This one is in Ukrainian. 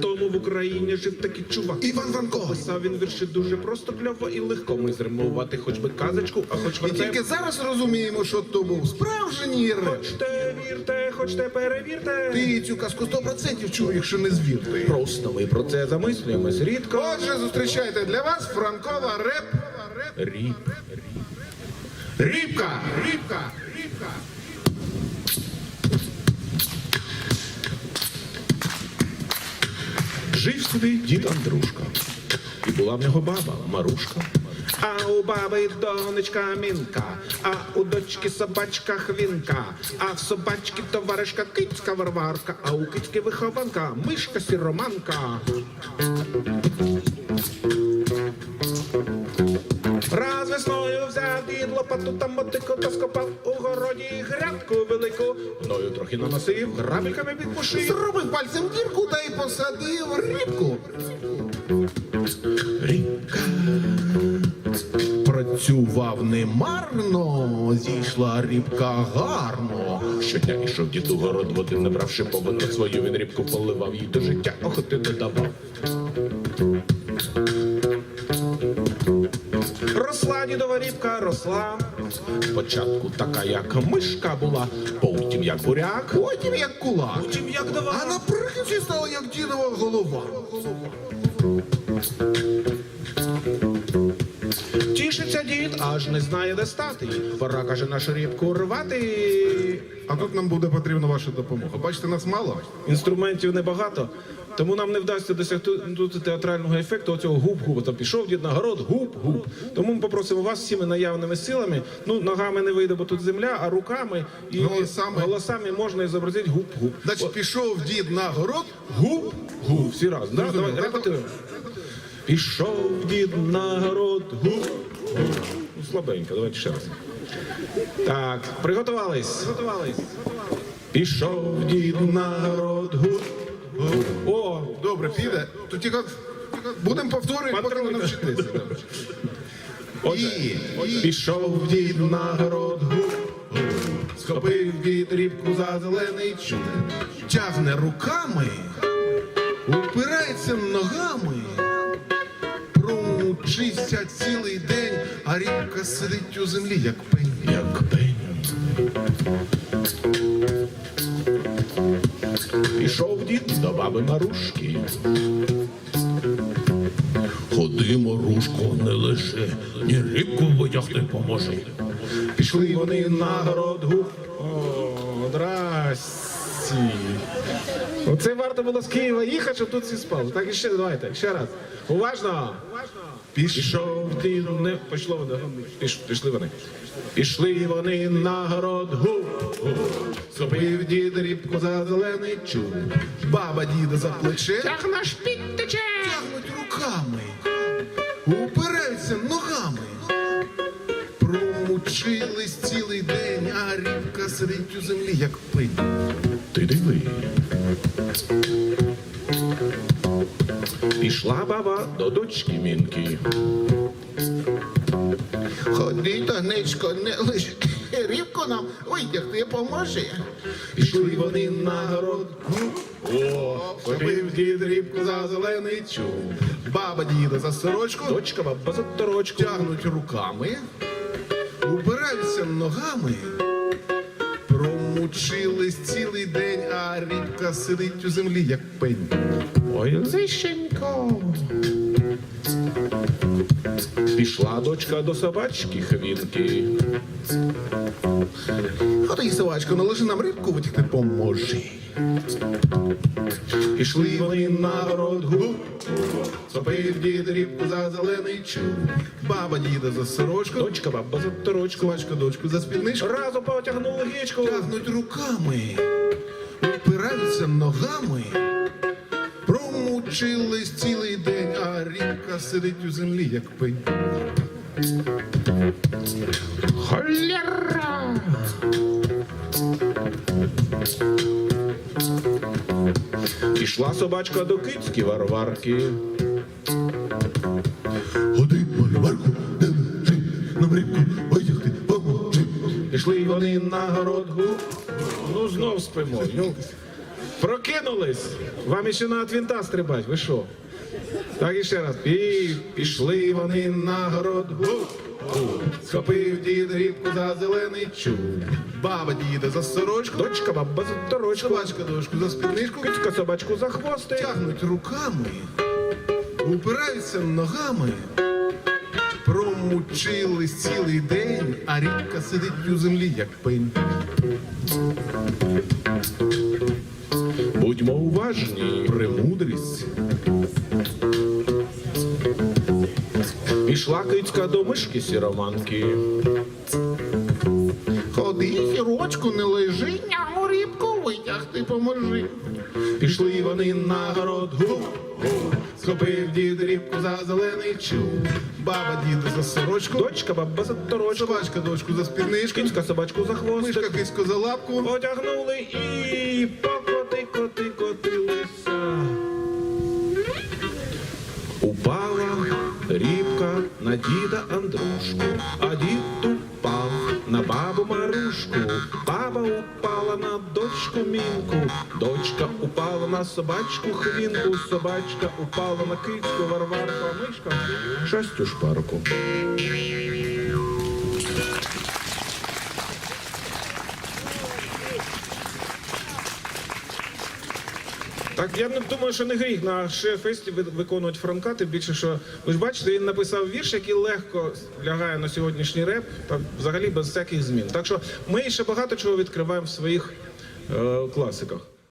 тому в Україні жив такий чувак. Іван Франко. Писав він вірші дуже просто кльово і легко. Ми зримувати хоч би казочку, а хоч І тільки зараз розуміємо, що то був справжній реп. Хочете вірте, хочете перевірте. Ти цю казку 100% чув, якщо не звірти. Просто ми про це замислюємось рідко. Отже, зустрічайте для вас Франкова реп. Ріп. Рібка! Рібка! Рібка! Жив собі дід Андрушка, і була в нього баба Марушка. А у баби донечка Мінка, а у дочки собачка Хвінка, а в собачки товаришка кицька Варварка, а у кицьки вихованка мишка сіроманка. Лопату та мотику та скопав у городі грядку велику. Мною трохи наносив, грабельками підпушив. Зробив пальцем дірку та й посадив рібку. Рібка. Працював немарно, зійшла рібка гарно. Щодня ішов дід у город, води набравши поводу свою, він рібку поливав їй до життя, охоти не Росла дідова рібка, росла. Спочатку така, як мишка була, потім як буряк, Потім як кулак. потім як А дова. наприкінці стала як дідова голова. Тішиться дід, аж не знає, де стати. Пора, каже, нашу рібку рвати. А тут нам буде потрібна ваша допомога. Бачите, нас мало. Інструментів небагато, тому нам не вдасться досягнути театрального ефекту оцього губ-губ. Там пішов дід на город, губ-губ. Тому ми попросимо вас всіми наявними силами. Ну, ногами не вийде, бо тут земля, а руками і Голосами. голосами можна і зобразити губ-губ. Значить, пішов дід на город, Губ-губ. Всі разом. Да? Давай, так? репетируємо. Пішов дід на город, губ. Ну, слабенько, давайте ще раз. Так, приготувались. Пішов дід на город, губ. О, добре, піде. То тільки будемо повторювати, поки не навчитися. Отже, І- пішов дід на город, гуп. схопив дід рібку за зелений чуб. Тягне руками, упирається ногами, промучився цілий день, а рібка сидить у землі, як пень. Пішов дід до баби Марушки. Ходи, Марушко, не лиши, ні рибку витягти поможи. Пішли вони на город гуп. О, здрасті. Оце варто було з Києва їхати, щоб тут всі спали. Так і ще давайте, ще раз. Уважно. Пішов ти, не пішло воно. Піш, пішли вони. Пішли вони на город гуп. гуп. Дід рібку за зелений чуб. Баба діда за плече Тягна шпік тече. тягнуть руками, упираються ногами. Промучились цілий день, а рібка сидить у землі, як пень. Ти диви. Пішла баба до дочки мінки. Ходи, донечко, не лиш рібку нам витягти поможе. Пішли вони на город. О, побив дід рібку за зелений чуб. Баба діда за сорочку Дочка баба за торочку. тягнуть руками, упираються ногами. Промучились цілий день, а рібка сидить у землі, як пень. Ой, зищенько. Пішла дочка до собачки хвінки. Ходи, собачко, належи нам рибку витягти поможи. Пішли вони на город гуп. Сопив дід рібку за зелений чуб. Баба діда за сорочку, Дочка баба за торочку. собачка дочку за спідничку. Разом потягнули гічку. Тягнуть руками, упираються ногами. Промучились цілий день, а рібка сидить у землі, як пень. Холера! Пішла собачка до кицьки варварки. Ходи, Варварку, не лежи, нам рибку витягти поможи. Пішли вони на город. Ну знов спимо. Ну, Прокинулись. Вам іще на твінта стрибать, ви що? Так і ще раз. І пішли вони на город. Гу. Схопив дід рібку за зелений чуб. Баба діда за сорочку, Дочка баба за торочку. собачка дошку за спідничку, Кицька собачку за хвостик. тягнуть руками, упираються ногами. Промучились цілий день, а рібка сидить у землі, як пень. Будьмо уважні. Премудрість. Пішла кицька до мишки сіроманки. Ходи, сірочку, не лежи, няму рібку витягти поможи. Пішли вони на город. Гу, гу. Схопив дід рібку за зелений чуб. Баба діда за сорочку, Дочка баба за торочку. собачка дошку за спідничку, Кицька собачку за хвостик. мишка киську за лапку. Одягнули і покоти, коти, котилися. Упала рібка на діда Андрушку, а дід упав на бабу Марушку. Баба упала на дочку Мінку, дочка упала на собачку Хвінку, собачка упала на кицьку Варварку, а мишка шастю шпарку. Так, я не думаю, що не гріх на шефесті виконувати Франка, тим більше, що ви ж бачите, він написав вірш, який легко лягає на сьогоднішній реп, та взагалі без всяких змін. Так що ми ще багато чого відкриваємо в своїх е, класиках.